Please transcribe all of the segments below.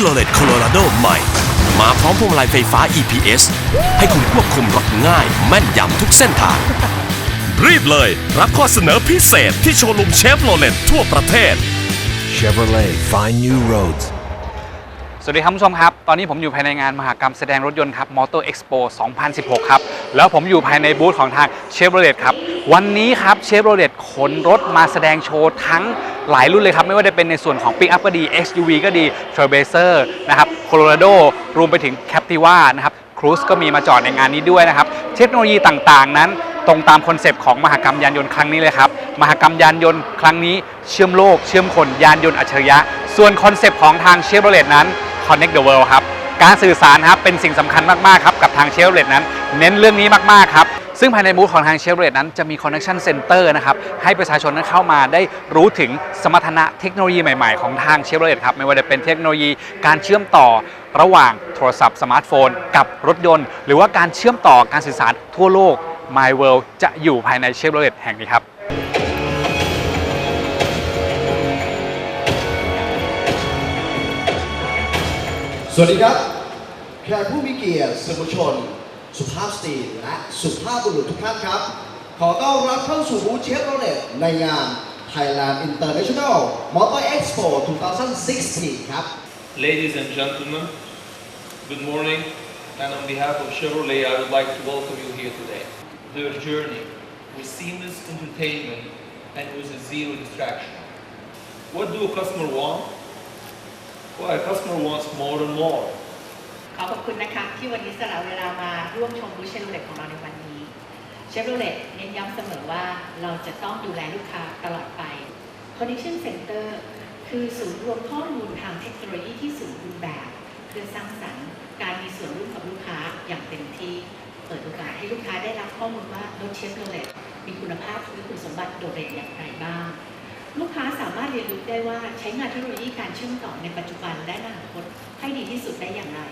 Chevrolet Colorado ใหม่ มาพร้อมพวงมาลัยไฟฟ้า EPS ให้คุณควบคุมรถง่าย แม่นยำทุกเส้นทาง รีบเลย รับข้อเสนอพิเศษที่โชว์รูมเชฟโรเลตทั่วประเทศ Chevrolet, find new roads. สวัสดีครับคุณผู้ชมครับ ตอนนี้ผมอยู่ภายในงานมหกรรมแสดงรถยนต์ครับ Motor Expo 2016 ครับ แล้วผมอยู่ภายในบูธของทาง Chevrolet ครับ วันนี้ครับ Chevrolet ขนรถมาแสดงโชว์ทั้งหลายรุ่นเลยครับ ไม่ว่าจะเป็นในส่วนของ Pick-up ก็ดี XUV ก็ดี Trailblazer นะครับ Colorado รวมไปถึง Captiva นะครับ Cruise ก็มีมาจอดในงานนี้ด้วยนะครับ เทคโนโลยีต่างๆ นั้นตรงตามคอนเซปต์ของมหกรรมยานยนต์ครั้งนี้เลยครับ มหกรรมยานยนต์ครั้งนี้เชื่อมโลก เชื่อมคนยานยนต์อัจฉริยะ ส่วนคอนเซปต์ของทาง Chevrolet นั้น Connect the World ครับการสื่อสารครับเป็นสิ่งสำคัญมากๆครับกับทาง Chevrolet นั้น เน้นเรื่องนี้มาก ๆ ครับ ซึ่งภายในบูธของทาง Chevrolet นั้นจะมี Connection Center นะครับ ให้ประชาชนนั้นเข้ามาได้รู้ถึงสมรรถนะเทคโนโลยีใหม่ๆ ของทาง Chevrolet ครับ ไม่ว่าจะเป็นเทคโนโลยีการเชื่อมต่อระหว่างโทรศัพท์สมาร์ทโฟน กับรถยนต์ หรือว่าการเชื่อมต่อการสื่อสารทั่วโลก My World จะอยู่ภายใน Chevrolet แห่งนี้ครับสวัสดีครับแขกผู้มีเกียรติสื่อมวลชน สุภาพสตรีและสุภาพบุรุษทุกท่านครับ ขอต้อนรับเข้าสู่บูธเชฟโรเลตในงาน Thailand International Motor Expo 2016 ครับ Ladies and gentlemen, good morning. And on behalf of Chevrolet, I would like to welcome you here today. Their journey with seamless entertainment and with a zero distraction. What do a customer want? Well, a customer wants more and more. ขอขอบคุณนะคะ ที่วันนี้สละเวลามาร่วมชมบูเชฟโรเลตของเราในวันนี้เชฟโรเลตเน้นย้ำเสมอว่าเราจะต้องดูแลลูกค้าตลอดไป Connection Center คือศูนย์รวมข้อมูลทางเทคโนโลยีที่สมบูรณ์แบบ เพื่อสร้างสรรค์การมีส่วนร่วมกับลูกค้าอย่างเต็มที่ เปิดโอกาสให้ลูกค้าได้รับข้อมูลว่ารถเชฟโรเลตมีคุณภาพหรือคุณสมบัติโดดเด่นอย่างไรบ้าง ลูกค้าสามารถเรียนรู้ได้ว่าใช้งานเทคโนโลยีการเชื่อมต่อในปัจจุบันและอนาคตให้ดีที่สุดได้อย่างไร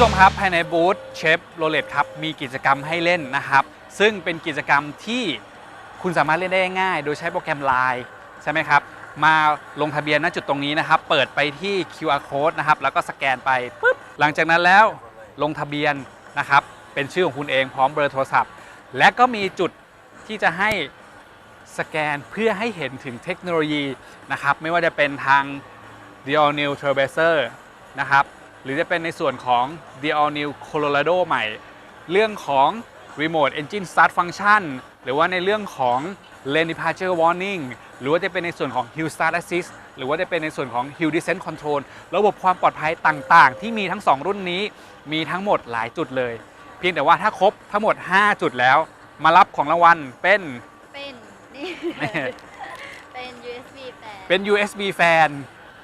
ผู้ชมครับภายในบูธเชฟโรเลตครับมีกิจกรรมให้เล่นนะครับ ซึ่งเป็นกิจกรรมที่คุณสามารถเล่นได้ง่าย โดยใช้โปรแกรม Line ใช่ไหมครับ มาลงทะเบียนณจุดตรงนี้นะครับ เปิดไปที่ QR code นะครับ แล้วก็สแกนไปปุ๊บหลังจากนั้นแล้วลงทะเบียนนะครับ เป็นชื่อของคุณเองพร้อมเบอร์โทรศัพท์ และก็มีจุดที่จะให้สแกนเพื่อให้เห็นถึงเทคโนโลยีนะครับ ไม่ว่าจะเป็นทาง The a l New Trailblazer นะครับ รือจะเป็นในส่วนของ The All New Colorado ใหม่ เรื่องของ Remote Engine Start Function หรือว่าในเรื่องของ Lane Departure Warning หรือว่าจะเป็นในส่วนของ Hill Start Assist หรือว่าจะเป็นในส่วนของ Hill Descent Control ระบบความปลอดภัยต่างๆ ที่มีทั้ง 2 รุ่นนี้มีทั้งหมดหลายจุดเลย เพียงแต่ว่าถ้าครบทั้งหมด 5 จุดแล้ว มารับของรางวัลเป็นเป็นนี่เป็น USB แต่เป็น USB fan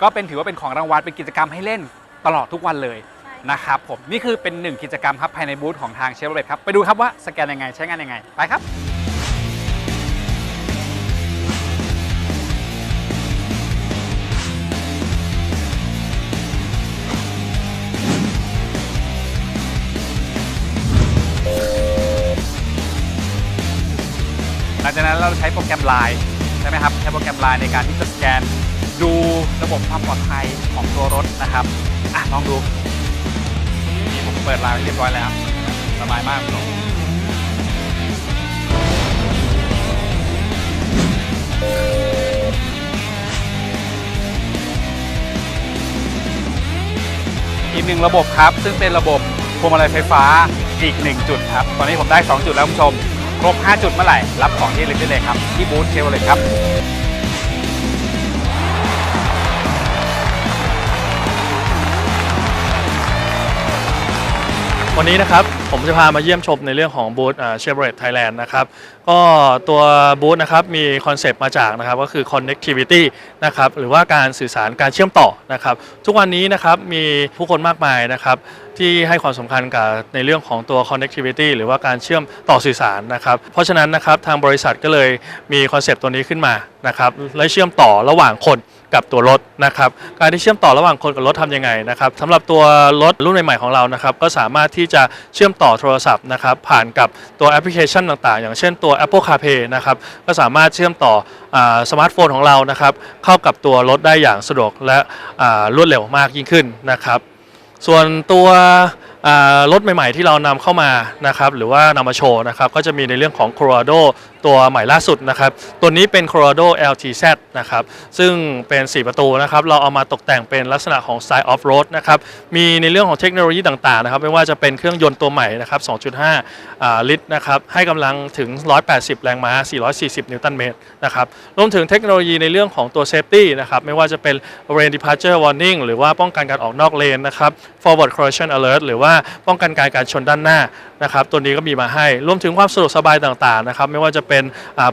ก็เป็นถือว่าเป็นของรางวัลเป็นกิจกรรมให้เล่น ตลอดทุกวันเลยใช่ นะครับผมนี่คือเป็นหนึ่งกิจกรรมครับภายในบูธของทางเชฟโรเลตครับไปดูครับว่าสแกนยังไงใช้งานยังไงไปครับ หลังจากนั้นเราใช้โปรแกรม Line ใช่ไหมครับ ใช้โปรแกรม Line ในการที่จะสแกนดูระบบความปลอดภัยของตัวรถนะครับ อะลองดูนี่ผมเปิด Line ไว้เรียบร้อยแล้วสบายมากคุณผู้ชมอีกหนึ่งระบบครับ ซึ่งเป็นระบบพวงมาลัยไฟฟ้าอีก 1 จุดครับ ตอนนี้ผมได้ 2 จุดแล้วคุณผู้ชม ครบ 5 จุดเมื่อไหร่ รับของที่ลึกได้เลยครับ ที่บูธเชฟเลยครับ วันนี้นะครับผมจะพามาเยี่ยมชมในเรื่องของบูธเชฟเรตไทยแลนด์นะครับก็ตัวบูธนะครับมีคอนเซปต์มาจากนะครับก็คือ connectivity นะครับหรือว่าการสื่อสารการเชื่อมต่อนะครับทุกวันนี้นะครับมีผู้คนมากมายนะครับที่ให้ความสำคัญกับในเรื่องของตัว connectivity หรือว่าการเชื่อมต่อสื่อสารนะครับเพราะฉะนั้นนะครับทางบริษัทก็เลยมีคอนเซปต์ตัวนี้ขึ้นมานะครับและเชื่อมต่อระหว่างคน กับตัวรถนะครับการที่เชื่อมต่อระหว่างคนกับรถทำยังไงนะครับสำหรับตัวรถรุ่นใหม่ๆของเรานะครับก็สามารถที่จะเชื่อมต่อโทรศัพท์นะครับผ่านกับตัวแอปพลิเคชันต่างๆ อย่างเช่นตัว Apple CarPlay นะครับก็สามารถเชื่อมต่ออสมาร์ทโฟนของเรานะครับเข้ากับตัวรถได้อย่างสะดวกและรวดเร็วมากยิ่งขึ้นนะครับส่วนตัว รถใหม่ๆ ที่เรานำเข้ามานะครับหรือว่านำมาโชว์นะครับก็จะมีในเรื่องของ Colorado ตัวใหม่ล่าสุดนะครับตัวนี้เป็น Colorado LTZ นะครับซึ่งเป็น 4 ประตูนะครับเราเอามาตกแต่งเป็นลักษณะของ Style Off Road นะครับมีในเรื่องของเทคโนโลยีต่างๆนะครับไม่ว่าจะเป็นเครื่องยนต์ตัวใหม่นะครับ 2.5อ่าลิตรนะครับให้กำลังถึง 180 แรงม้า 440 นิวตันเมตรนะครับรวมถึงเทคโนโลยีในเรื่องของตัว Safety นะครับไม่ว่าจะเป็น Lane Departure Warning หรือว่าป้องกันการออกนอกเลนนะครับ Forward Collision Alert หรือว่าป้องกันการการชนด้านหน้า นะครับตัวนี้ก็มีมาให้รวมถึงความสะดวกสบายต่างๆนะครับไม่ว่าจะเป็น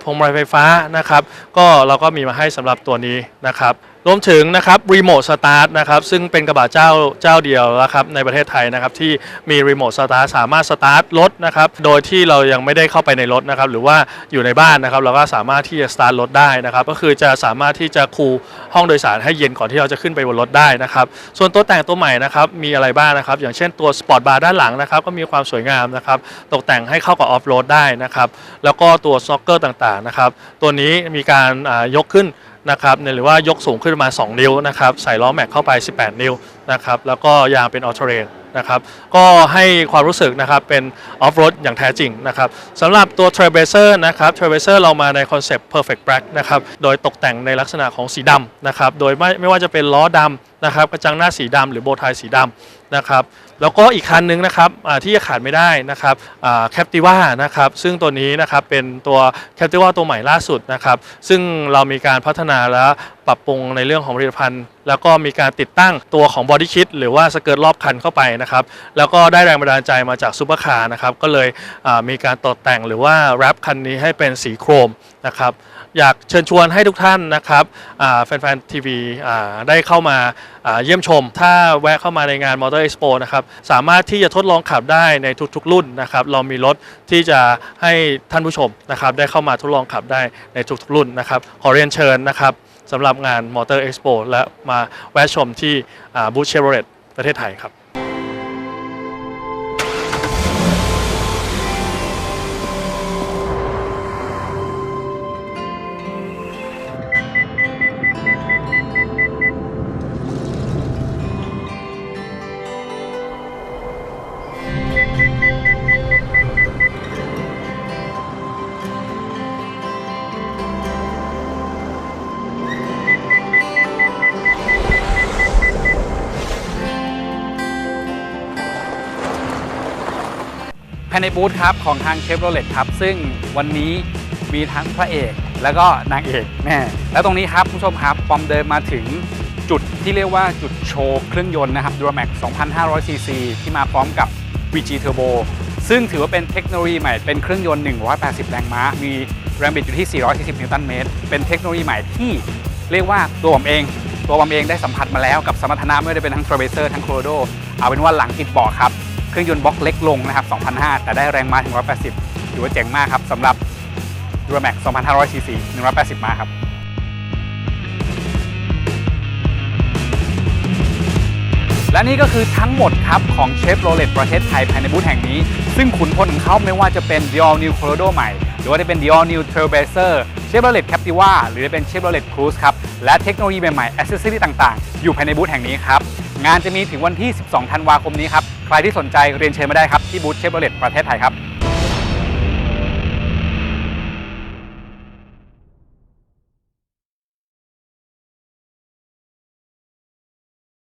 พวงมาลัยไฟฟ้านะครับก็เราก็มีมาให้สำหรับตัวนี้นะครับรวมถึงนะครับรีโมทสตาร์ทนะครับซึ่งเป็นกระบะเจ้าเจ้าเดียวนะครับในประเทศไทยนะครับที่มีรีโมทสตาร์ทสามารถสตาร์ทรถนะครับโดยที่เรายังไม่ได้เข้าไปในรถนะครับหรือว่าอยู่ในบ้านนะครับเราก็สามารถที่จะสตาร์ทรถได้นะครับก็คือจะสามารถที่จะคูลห้องโดยสารให้เย็นก่อนที่เราจะขึ้นไปบนรถได้นะครับส่วนตัวแต่งตัวใหม่นะครับมีอะไรบ้างนะครับอย่างเช่นตัวสปอร์ตบาร์ด้านหลังนะครับก็มีความสวยงามนะครับตกแต่งให้เข้ากับออฟโรดได้นะครับแล้วก็ตัวซ็อกเกอร์ต่างๆนะครับตัวนี้มีการยกขึ้นนะครับหรือว่ายกสูงขึ้นมา 2 นิ้วนะครับใส่ล้อแม็กเข้าไป 18 นิ้วนะครับแล้วก็ยางเป็นออ t เ r เรนนะครับก็ให้ความรู้สึกนะครับเป็นออฟโรดอย่างแท้จริงนะครับสำหรับตัว Trailblazer นะครับ Trailblazer เรามาในคอนเซปต์ Perfect Black นะครับโดยตกแต่งในลักษณะของสีดำนะครับโดยไม่ไม่ว่าจะเป็นล้อดำ นะครับกระจังหน้าสีดำหรือโบว์ไทสีดำนะครับแล้วก็อีกคันหนึงนะครับที่จะขาดไม่ได้นะครับแคปติว่านะครับซึ่งตัวนี้นะครับเป็นตัวแคปติว่าตัวใหม่ล่าสุดนะครับซึ่งเรามีการพัฒนาและปรับปรุงในเรื่องของผลิตภัณฑ์ แล้วก็มีการติดตั้งตัวของบอดี้คิ t หรือว่าสเกิร์ตรอบคันเข้าไปนะครับแล้วก็ได้แรงบันดาลใจมาจากซูเปอร์คาร์นะครับก็เลยมีการตกแต่งหรือว่าแรปคันนี้ให้เป็นสีโครมนะครับอยากเชิญชวนให้ทุกท่านนะครับแฟนๆทีวีได้เข้ามาเยี่ยมชม ถ้าแวะเข้ามาในงาน Motor Expo นะครับสามารถที่จะทดลองขับได้ในทุกๆ รุ่นนะครับเรามีรถที่จะให้ท่านผู้ชมนะครับได้เข้ามาทดลองขับได้ในทุกๆรุ่นนะครับขอเรียนเชิญนะครับสำหรับงาน Motor Expo และมาแวะชมที่บูธเชฟโรเลตประเทศไทยครับ ภายในบูธครับของทางเชฟโรเลตครับ ซึ่งวันนี้มีทั้งพระเอกแล้วก็นางเอกแม่แล้วตรงนี้ครับผู้ชมครับปอมเดินมาถึงจุดที่เรียกว่าจุดโชว์เครื่องยนต์นะครับ Duramax 2,500ซีซีที่มาพร้อมกับ VG Turbo ซึ่งถือว่าเป็นเทคโนโลยีใหม่เป็นเครื่องยนต์ 180 แรงม้า มีแรงบิดอยู่ที่ 440 นิวตันเมตร เป็นเทคโนโลยีใหม่ที่เรียกว่าตัวผมเอง ตัวผมเองได้สัมผัสมาแล้วกับสมรรถนะไม่ว่าจะเป็นทั้ง Trailblazer ทั้ง Colorado เอาเป็นว่าหลังติดบาะครับ เครื่องยนต์บล็อกเล็กลงนะครับ2,500แต่ได้แรงม้าถึง 180 ถือว่าเจ๋งมากครับสำหรับ Duramax 2,500 cc 180 ม้าครับและนี่ก็คือทั้งหมดครับ ของเชฟโรเลตประเทศไทยภายในบูธแห่งนี้ ซึ่งขุนพลของเขาไม่ว่าจะเป็น The All New Colorado ใหม่ หรือว่าจะเป็น The All New Trailblazer Chevrolet Captiva หรือจะเป็น Chevrolet Cruze ครับ และเทคโนโลยีใหม่ๆ a c c e s s o r y ต่างๆ อยู่ภายในบูธแห่งนี้ครับ งานจะมีถึงวันที่ 12 ธันวาคมนี้ครับ ใครที่สนใจเรียนเชิญมาได้ครับที่บูธ Chevrolet ประเทศไทยครับ